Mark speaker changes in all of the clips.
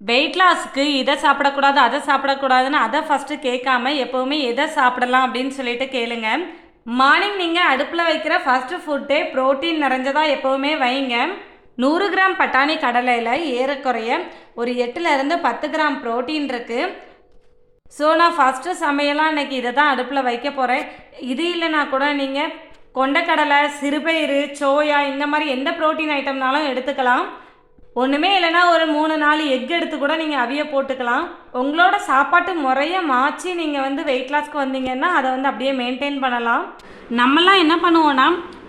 Speaker 1: Wait லாஸ்க்கு இதை சாப்பிடக்கூடாது அதை சாப்பிடக்கூடாதுன்னு அதை ஃபஸ்ட்டு கேட்காம எப்போவுமே எதை சாப்பிடலாம் அப்படின்னு சொல்லிட்டு கேளுங்க. மார்னிங் நீங்கள் அடுப்பில் வைக்கிற ஃபஸ்ட்டு ஃபுட்டே ப்ரோட்டீன் நிறைஞ்சதாக எப்போவுமே வைங்க. நூறு கிராம் பட்டாணி கடலையில் ஏறக்குறைய ஒரு எட்டுலேருந்து பத்து கிராம் ப்ரோட்டீன் இருக்குது ஸோ நான் ஃபஸ்ட்டு சமையலாம் இன்றைக்கி இதை தான் அடுப்பில் வைக்க போகிறேன் இது இல்லைனா கூட நீங்கள் கொண்டக்கடலை சிறுபயிறு சோயா இந்த மாதிரி எந்த ப்ரோட்டீன் ஐட்டம்னாலும் எடுத்துக்கலாம். ஒன்றுமே இல்லைன்னா ஒரு மூணு நாலு எக் எடுத்து கூட நீங்கள் அவிய போட்டுக்கலாம். உங்களோட சாப்பாட்டு முறையை மாற்றி நீங்கள் வந்து வெயிட் லாஸ்க்கு வந்தீங்கன்னா அதை வந்து அப்படியே மெயின்டைன் பண்ணலாம். நம்மலாம் என்ன பண்ணுவோன்னா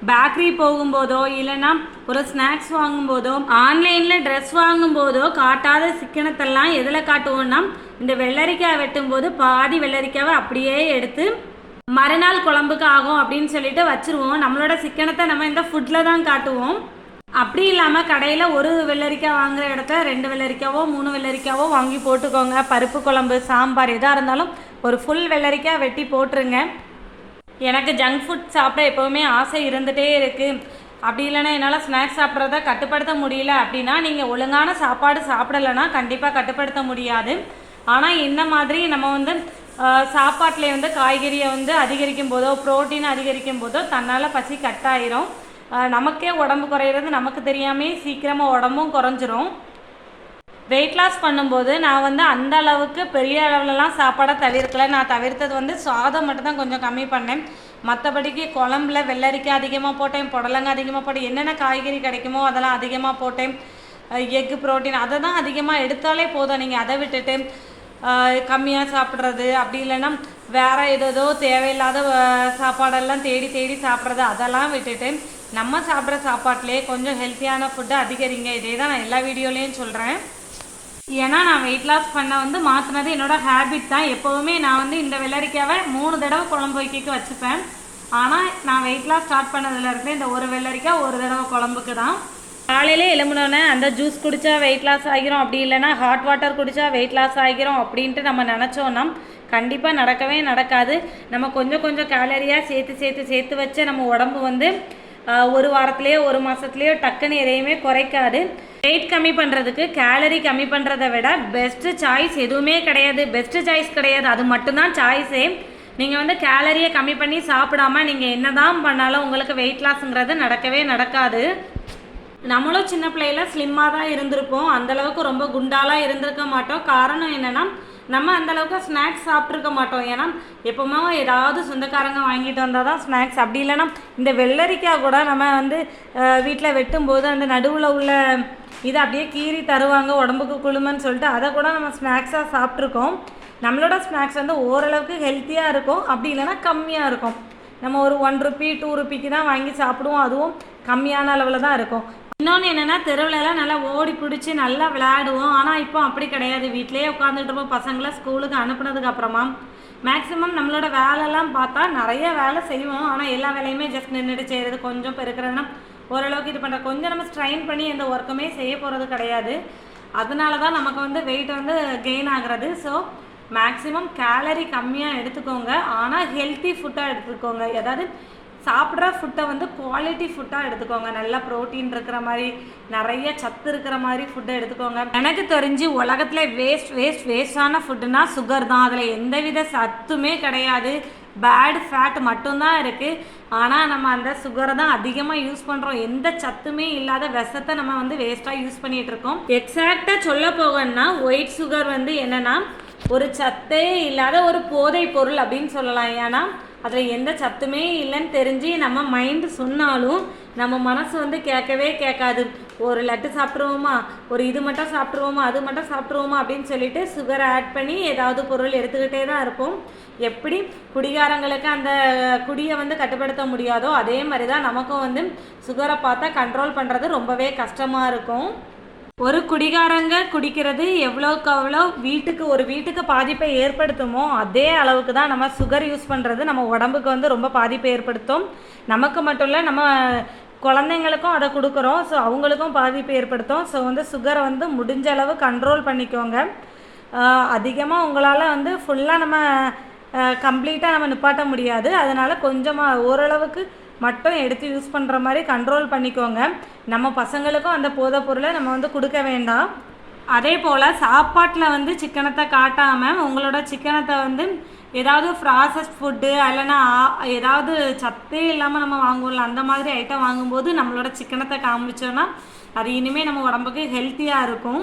Speaker 1: பேக்கரி போகும்போதோ இல்லைன்னா ஒரு ஸ்நாக்ஸ் வாங்கும்போதோ ஆன்லைனில் ட்ரெஸ் வாங்கும்போதோ காட்டாத சிக்கனத்தெல்லாம் எதில் காட்டுவோன்னா இந்த வெள்ளரிக்காய் வெட்டும்போது பாதி வெள்ளரிக்காவை அப்படியே எடுத்து மறுநாள் குழம்புக்கு ஆகும் அப்படின்னு சொல்லிட்டு வச்சுருவோம். நம்மளோட சிக்கனத்தை நம்ம இந்த ஃபுட்டில் தான் காட்டுவோம். அப்படி இல்லாமல் கடையில் ஒரு வெள்ளரிக்காய் வாங்குகிற இடத்துல ரெண்டு வெள்ளரிக்காவோ மூணு வெள்ளரிக்காவோ வாங்கி போட்டுக்கோங்க. பருப்பு குழம்பு சாம்பார் எதாக இருந்தாலும் ஒரு ஃபுல் வெள்ளரிக்காய் வெட்டி போட்டுருங்க. எனக்கு ஜங்க் ஃபுட் சாப்பிட எப்போவுமே ஆசை இருந்துகிட்டே இருக்குது அப்படி இல்லைன்னா என்னால் ஸ்நாக்ஸ் சாப்பிட்றத கட்டுப்படுத்த முடியல அப்படின்னா நீங்கள் ஒழுங்கான சாப்பாடு சாப்பிடலைன்னா கண்டிப்பாக கட்டுப்படுத்த முடியாது. ஆனால் இந்த மாதிரி நம்ம வந்து சாப்பாட்டில் வந்து காய்கறியை வந்து அதிகரிக்கும் போதோ ப்ரோட்டீன் அதிகரிக்கும் போதோ தன்னால் பசி கட்டாயிரும். நமக்கே உடம்பு குறையிறது நமக்கு தெரியாமே சீக்கிரமாக உடம்பும் குறைஞ்சிரும். வெயிட் லாஸ் பண்ணும்போது நான் வந்து அந்த அளவுக்கு பெரிய அளவுலலாம் சாப்பாடை தவிர்க்கலை. நான் தவிர்த்தது வந்து சாதம் மட்டும்தான் கொஞ்சம் கம்மி பண்ணேன். மற்றபடிக்கு குழம்புல வெள்ளரிக்காய் அதிகமாக போட்டேன் புடலங்காய் அதிகமாக போட்டேன் என்னென்ன காய்கறி கிடைக்குமோ அதெல்லாம் அதிகமாக போட்டேன். எக்கு ப்ரோட்டீன் அதை தான் அதிகமாக எடுத்தாலே போதும். நீங்கள் அதை விட்டுட்டு கம்மியாக சாப்பிட்றது அப்படி இல்லைன்னா வேறு ஏதோ தேவையில்லாத சாப்பாடெல்லாம் தேடி தேடி சாப்பிட்றது அதெல்லாம் விட்டுட்டு நம்ம சாப்பிட்ற சாப்பாட்டிலே கொஞ்சம் ஹெல்த்தியான ஃபுட்டு அதிகரிங்க. இதே தான் நான் எல்லா வீடியோலேயும் சொல்கிறேன் ஏன்னா நான் வெயிட் லாஸ் பண்ண வந்து மாற்றினது என்னோட ஹேபிட் தான். எப்போவுமே நான் வந்து இந்த வெள்ளரிக்காவை மூணு தடவை குழம்பு வைக்க வச்சுப்பேன். ஆனால் நான் வெயிட் லாஸ் ஸ்டார்ட் பண்ணதுலேருந்து இந்த ஒரு வெள்ளரிக்காய் ஒரு தடவை குழம்புக்கு தான். காலையிலே எழும்புனோடனே அந்த ஜூஸ் குடித்தா வெயிட் லாஸ் ஆகிரும். அப்படி இல்லைன்னா ஹாட் வாட்டர் குடித்தா வெயிட் லாஸ் ஆகிரும் அப்படின்ட்டு நம்ம நினச்சோன்னா கண்டிப்பாக நடக்கவே நடக்காது. நம்ம கொஞ்சம் கொஞ்சம் கேலரியாக சேர்த்து சேர்த்து சேர்த்து வச்சு நம்ம உடம்பு வந்து ஒரு வாரத்துலேயோ ஒரு மாதத்துலேயோ டக்குன்னு எதையுமே குறைக்காது. வெயிட் கம்மி பண்ணுறதுக்கு கேலரி கம்மி பண்ணுறதை விட பெஸ்ட்டு சாய்ஸ் எதுவுமே கிடையாது. பெஸ்ட்டு சாய்ஸ் கிடையாது. அது மட்டும்தான் சாய்ஸே நீங்கள் வந்து கேலரியை கம்மி பண்ணி சாப்பிடாம நீங்கள் என்னதான் பண்ணாலும் உங்களுக்கு வெயிட் லாஸுங்கிறது நடக்கவே நடக்காது. நம்மளும் சின்ன பிள்ளையில ஸ்லிம்மாக தான் இருந்திருப்போம். அந்தளவுக்கு ரொம்ப குண்டாலாம் இருந்திருக்க மாட்டோம். காரணம் என்னன்னா நம்ம அந்த அளவுக்கு ஸ்நாக்ஸ் சாப்பிட்ருக்க மாட்டோம். ஏன்னா எப்போவுமே ஏதாவது சொந்தக்காரங்க வாங்கிட்டு வந்தால் தான் ஸ்நாக்ஸ் அப்படி இல்லைன்னா இந்த வெள்ளரிக்காய் கூட நம்ம வந்து வீட்டில் வெட்டும்போது அந்த நடுவில் உள்ள இதை அப்படியே கீறி தருவாங்க உடம்புக்கு குளுமைன்னு சொல்லிட்டு அதை கூட நம்ம ஸ்நாக்ஸாக சாப்பிட்ருக்கோம் நம்மளோட ஸ்நாக்ஸ் வந்து ஓரளவுக்கு ஹெல்த்தியாக இருக்கும். அப்படி இல்லைன்னா கம்மியாக இருக்கும். நம்ம ஒரு ஒன் ருபி டூ ருபிக்கு தான் வாங்கி சாப்பிடுவோம். அதுவும் கம்மியான அளவில் தான் இருக்கும். இன்னொன்று என்னென்னா தெருவுலலாம் நல்லா ஓடி பிடிச்சி நல்லா விளையாடுவோம். ஆனால் இப்போ அப்படி கிடையாது. வீட்டிலேயே உட்காந்துட்டு இருப்போம். பசங்களை ஸ்கூலுக்கு அனுப்புனதுக்கு அப்புறமா மேக்ஸிமம் நம்மளோட வேலைலாம் பார்த்தா நிறைய வேலை செய்வோம். ஆனால் எல்லா வேலையுமே ஜஸ்ட் நின்றுட்டு செய்கிறது கொஞ்சம் பெருக்கிறதுனா ஓரளவுக்கு இது பண்ணுற கொஞ்சம் நம்ம ஸ்ட்ரைன் பண்ணி எந்த ஒர்க்குமே செய்ய போகிறது கிடையாது. அதனால தான் நமக்கு வந்து வெயிட் வந்து கெயின் ஆகுறது. ஸோ மேக்ஸிமம் கேலரி கம்மியாக எடுத்துக்கோங்க. ஆனால் ஹெல்த்தி ஃபுட்டாக எடுத்துக்கோங்க. அதாவது சாப்பிட்ற ஃபுட்டை வந்து குவாலிட்டி ஃபுட்டாக எடுத்துக்கோங்க. நல்லா ப்ரோட்டீன் இருக்கிற மாதிரி நிறைய சத்து இருக்கிற மாதிரி ஃபுட்டை எடுத்துக்கோங்க. எனக்கு தெரிஞ்சு உலகத்துல வேஸ்ட் வேஸ்ட் வேஸ்டான ஃபுட்டுனா சுகர் தான். அதில் எந்தவித சத்துமே கிடையாது. பேட் ஃபேட் மட்டும்தான் இருக்குது ஆனால் நம்ம அந்த சுகரை தான் அதிகமாக யூஸ் பண்ணுறோம் எந்த சத்துமே இல்லாத விஷத்தை நம்ம வந்து வேஸ்ட்டாக யூஸ் பண்ணிகிட்டு இருக்கோம். எக்ஸாக்டாக சொல்ல போகணும்னா ஒயிட் சுகர் வந்து என்னென்னா ஒரு சத்தே இல்லாத ஒரு போதை பொருள் அப்படின்னு சொல்லலாம். ஏன்னா அதில் எந்த சத்துமே இல்லைன்னு தெரிஞ்சு நம்ம மைண்டு சொன்னாலும் நம்ம மனசு வந்து கேட்கவே கேட்காது. ஒரு லட்டு சாப்பிட்ருவோமா ஒரு இது மட்டும் சாப்பிட்ருவோமா அது மட்டும் சாப்பிட்ருவோமா அப்படின்னு சொல்லிட்டு சுகர் ஆட் பண்ணி ஏதாவது பொருள் எடுத்துக்கிட்டே தான் இருப்போம். எப்படி குடிகாரங்களுக்கு அந்த குடியை வந்து கட்டுப்படுத்த முடியாதோ அதே மாதிரி தான் நமக்கும் வந்து சுகரை பார்த்தா கண்ட்ரோல் பண்ணுறது ரொம்பவே கஷ்டமாக இருக்கும். ஒரு குடிகாரங்க குடிக்கிறது எவ்வளோக்கு அவ்வளோ வீட்டுக்கு ஒரு வீட்டுக்கு பாதிப்பை ஏற்படுத்துமோ அதே அளவுக்கு தான் நம்ம சுகர் யூஸ் பண்ணுறது நம்ம உடம்புக்கு வந்து ரொம்ப பாதிப்பை ஏற்படுத்தும். நமக்கு மட்டும் இல்லை நம்ம குழந்தைங்களுக்கும் அதை கொடுக்குறோம். ஸோ அவங்களுக்கும் பாதிப்பை ஏற்படுத்தும். ஸோ வந்து சுகரை வந்து முடிஞ்ச அளவு கண்ட்ரோல் பண்ணிக்கோங்க. அதிகமாக உங்களால் வந்து ஃபுல்லாக நம்ம கம்ப்ளீட்டாக நம்ம நிப்பாட்ட முடியாது. அதனால் கொஞ்சமாக ஓரளவுக்கு மட்டும் எடுத்து யூஸ் பண்ணுற மாதிரி கண்ட்ரோல் பண்ணிக்கோங்க. நம்ம பசங்களுக்கும் அந்த போதைப் பொருளை நம்ம வந்து கொடுக்க வேண்டாம். அதே போல் சாப்பாட்டில் வந்து சிக்கனத்தை காட்டாமல் உங்களோட சிக்கனத்தை வந்து ஏதாவது ப்ராசஸ் ஃபுட்டு இல்லைன்னா ஏதாவது சத்தே இல்லாமல் நம்ம வாங்குவோம்ல அந்த மாதிரி ஐட்டம் வாங்கும்போது நம்மளோட சிக்கனத்தை காமிச்சோன்னா அது இனிமேல் நம்ம உடம்புக்கு ஹெல்த்தியாக இருக்கும்.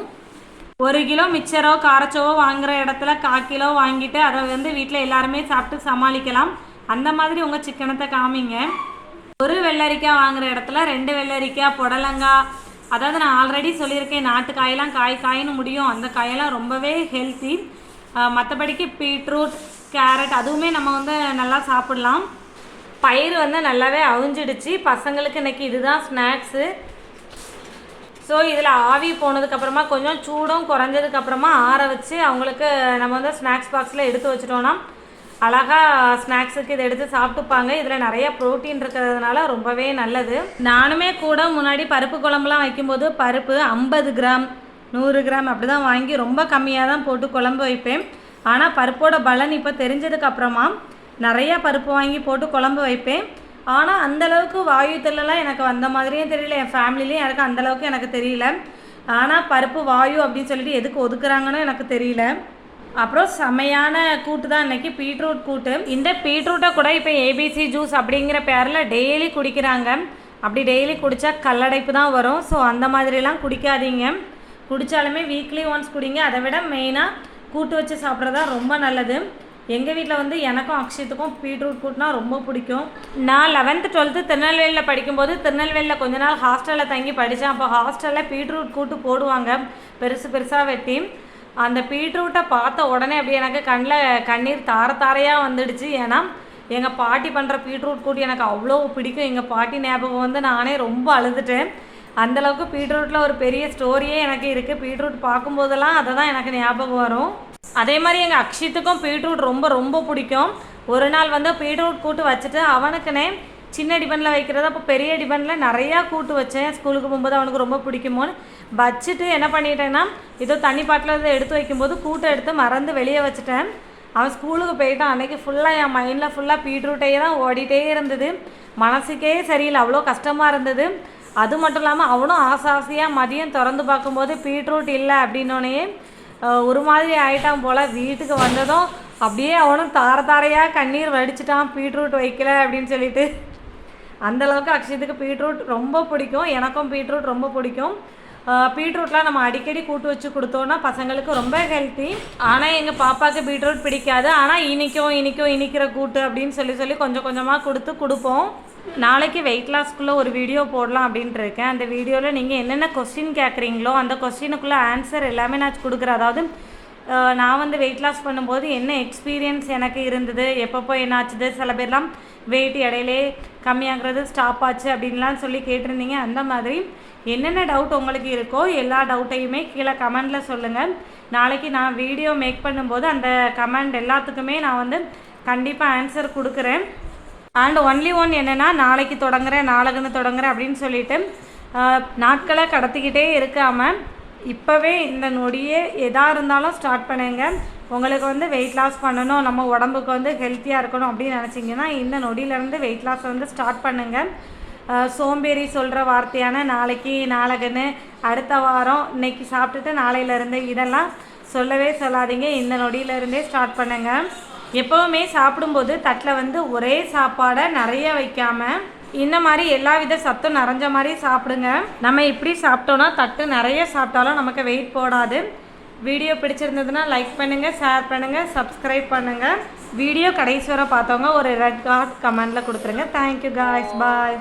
Speaker 1: ஒரு கிலோ மிச்சரோ காரச்சோவோ வாங்குகிற இடத்துல கால் கிலோ வாங்கிட்டு அதை வந்து வீட்டில் எல்லாருமே சாப்பிட்டு சமாளிக்கலாம். அந்த மாதிரி உங்கள் சிக்கனத்தை காமிங்க. ஒரு வெள்ளரிக்காய் வாங்குற இடத்துல ரெண்டு வெள்ளரிக்காய் புடலங்காய் அதாவது நான் ஆல்ரெடி சொல்லியிருக்கேன் நாட்டு காயெல்லாம் காய் காயின்னு முடியும். அந்த காயெல்லாம் ரொம்பவே ஹெல்த்தி மற்றபடிக்கு பீட்ரூட் கேரட் அதுவுமே நம்ம வந்து நல்லா சாப்பிடலாம். பயிர் வந்து நல்லாவே அவிஞ்சிடுச்சு. பசங்களுக்கு இன்னைக்கு இதுதான் ஸ்நாக்ஸு. ஸோ இதில் ஆவி போனதுக்கப்புறமா கொஞ்சம் சூடும் குறைஞ்சதுக்கப்புறமா ஆற வச்சு அவங்களுக்கு நம்ம வந்து ஸ்நாக்ஸ் பாக்ஸில் எடுத்து வச்சிட்டோன்னா அழகாக ஸ்நாக்ஸுக்கு இதை எடுத்து சாப்பிட்டுப்பாங்க. இதில் நிறைய ப்ரோட்டீன் இருக்கிறதுனால ரொம்பவே நல்லது. நானுமே கூட முன்னாடி பருப்பு குழம்புலாம் வைக்கும்போது பருப்பு ஐம்பது கிராம் நூறு கிராம் அப்படி தான் வாங்கி ரொம்ப கம்மியாக தான் போட்டு குழம்பு வைப்பேன். ஆனால் பருப்போட பலன் இப்போ தெரிஞ்சதுக்கப்புறமா நிறைய பருப்பு வாங்கி போட்டு குழம்பு வைப்பேன். ஆனால் அந்தளவுக்கு வாயு தெரியலாம் எனக்கு வந்த மாதிரியும் தெரியல. என் ஃபேமிலிலையும் எனக்கு அந்தளவுக்கு எனக்கு தெரியல. ஆனால் பருப்பு வாயு அப்படின்னு சொல்லிட்டு எதுக்கு ஒதுக்குறாங்கன்னு எனக்கு தெரியல. அப்புறம் செமையான கூட்டு தான் இன்னைக்கு. பீட்ரூட் கூட்டு. இந்த பீட்ரூட்டை கூட இப்போ ஏபிசி ஜூஸ் அப்படிங்கிற பேரில் டெய்லி குடிக்கிறாங்க. அப்படி டெய்லி குடித்தா கல்லடைப்பு தான் வரும். ஸோ அந்த மாதிரிலாம் குடிக்காதீங்க. குடித்தாலுமே வீக்லி ஒன்ஸ் குடிங்க. அதை விட மெயினாக கூட்டு வச்சு சாப்பிட்றது தான் ரொம்ப நல்லது. எங்கள் வீட்டில் வந்து எனக்கும் அக்ஷயத்துக்கும் பீட்ரூட் கூட்டுனா ரொம்ப பிடிக்கும். நான் லெவன்த்து டுவெல்த்து திருநெல்வேலியில் படிக்கும்போது திருநெல்வேலியில் கொஞ்ச நாள் ஹாஸ்டலில் தங்கி படித்தேன் அப்போ ஹாஸ்டலில் பீட்ரூட் கூட்டு போடுவாங்க. பெருசு பெருசாக வெட்டி. அந்த பீட்ரூட்டை பார்த்த உடனே அப்படியே எனக்கு கண்ணில் கண்ணீர் தார தாரையாக வந்துடுச்சு. ஏன்னா எங்கள் பாட்டி பண்ணுற பீட்ரூட் கூட்டு எனக்கு அவ்வளோ பிடிக்கும். எங்கள் பாட்டி ஞாபகம் வந்து நானே ரொம்ப அழுதுட்டேன். அந்தளவுக்கு பீட்ரூட்டில் ஒரு பெரிய ஸ்டோரியே எனக்கு இருக்குது பீட்ரூட் பார்க்கும்போதெல்லாம் அதை தான் எனக்கு ஞாபகம் வரும். அதே மாதிரி எங்கள் அக்ஷித்துக்கும் பீட்ரூட் ரொம்ப ரொம்ப பிடிக்கும். ஒரு நாள் வந்து பீட்ரூட் கூட்டு வச்சுட்டு அவனுக்குனே சின்ன டிபனில் வைக்கிறத அப்போ பெரிய டிபனில் நிறையா கூட்டு வச்சேன். ஸ்கூலுக்கு போகும்போது அவனுக்கு ரொம்ப பிடிக்குமோன்னு வச்சுட்டு என்ன பண்ணிட்டேன்னா ஏதோ தண்ணி பாட்டில் எடுத்து வைக்கும்போது கூட்டை எடுத்து மறந்து வெளியே வச்சுட்டேன். அவன் ஸ்கூலுக்கு போயிட்டான். அன்றைக்கி ஃபுல்லாக என் மைண்டில் ஃபுல்லாக பீட்ரூட்டே தான் ஓடிட்டே இருந்தது. மனசுக்கே சரியில்லை. அவ்வளோ கஷ்டமாக இருந்தது. அது மட்டும் இல்லாமல் அவனும் ஆசை ஆசையாக மதியம் திறந்து பார்க்கும்போது பீட்ரூட் இல்லை அப்படின்னோடனே ஒரு மாதிரி ஆயிட்டான் போல் வீட்டுக்கு வந்ததும் அப்படியே அவனும் தார தாரையாக கண்ணீர் வடிச்சிட்டான். பீட்ரூட் வைக்கல அப்படின்னு சொல்லிட்டு. அந்த அளவுக்கு அக்ஷயத்துக்கு பீட்ரூட் ரொம்ப பிடிக்கும். எனக்கும் பீட்ரூட் ரொம்ப பிடிக்கும். பீட்ரூட்லாம் நம்ம அடிக்கடி கூட்டு வச்சு கொடுத்தோன்னா பசங்களுக்கு ரொம்ப ஹெல்த்தி ஆனால் எங்கள் பாப்பாவுக்கு பீட்ரூட் பிடிக்காது. ஆனால் இனிக்கும் இனிக்கும் இனிக்கிற கூட்டு அப்படின்னு சொல்லி சொல்லி கொஞ்சம் கொஞ்சமாக கொடுத்து கொடுப்போம். நாளைக்கு வெயிட் லாஸ்க்குள்ளே ஒரு வீடியோ போடலாம் அப்படின்ட்டு இருக்கேன். அந்த வீடியோவில் நீங்கள் என்னென்ன கொஸ்டின் கேட்குறீங்களோ அந்த கொஸ்டினுக்குள்ளே ஆன்சர் எல்லாமே நான் கொடுக்குறேன். அதாவது நான் வந்து வெயிட் லாஸ் பண்ணும்போது என்ன எக்ஸ்பீரியன்ஸ் எனக்கு இருந்தது எப்பப்போ என்ன ஆச்சுது சில பேர்லாம் வெயிட் இடையிலே கம்மியாகிறது ஸ்டாப் ஆச்சு அப்படின்லாம் சொல்லி கேட்டிருந்தீங்க. அந்த மாதிரி என்னென்ன டவுட் உங்களுக்கு இருக்கோ எல்லா டவுட்டையுமே கீழே கமெண்டில் சொல்லுங்கள் நாளைக்கு நான் வீடியோ மேக் பண்ணும்போது அந்த கமெண்ட் எல்லாத்துக்குமே நான் வந்து கண்டிப்பாக ஆன்சர் கொடுக்குறேன். அண்ட் ஒன்லி ஒன் என்னென்னா நாளைக்கு தொடங்குறேன் நாளைக்குன்னு தொடங்குறேன் அப்படின்னு சொல்லிட்டு நாட்களை கடத்திக்கிட்டே இருக்காமல் இப்போவே இந்த நொடியே எதாக இருந்தாலும் ஸ்டார்ட் பண்ணுங்க. உங்களுக்கு வந்து வெயிட் லாஸ் பண்ணணும் நம்ம உடம்புக்கு வந்து ஹெல்த்தியாக இருக்கணும் அப்படின்னு நினச்சிங்கன்னா இந்த நொடியிலேருந்து வெயிட் லாஸ் வந்து ஸ்டார்ட் பண்ணுங்கள் சோம்பேறி சொல்கிற வார்த்தையான நாளைக்கு நாளகன்னு அடுத்த வாரம் இன்னைக்கு சாப்பிட்டுட்டு நாளையிலேருந்து இதெல்லாம் சொல்லவே சொல்லாதீங்க. இந்த நொடியிலேருந்தே ஸ்டார்ட் பண்ணுங்கள் எப்போவுமே சாப்பிடும்போது தட்டில் வந்து ஒரே சாப்பாடை நிறைய வைக்காமல் இந்த மாதிரி எல்லா வித சத்தும் நிறைஞ்ச மாதிரி சாப்பிடுங்க. நம்ம இப்படி சாப்பிட்டோன்னா தட்டு நிறைய சாப்பிட்டாலும் நமக்கு வெயிட் போடாது. வீடியோ பிடிச்சிருந்ததுன்னா லைக் பண்ணுங்கள் ஷேர் பண்ணுங்கள் சப்ஸ்கிரைப் பண்ணுங்கள் வீடியோ கடைசி வரை பார்த்தவங்க ஒரு ரெட் கார்ட் கமெண்டில் கொடுத்துருங்க. Thank you guys bye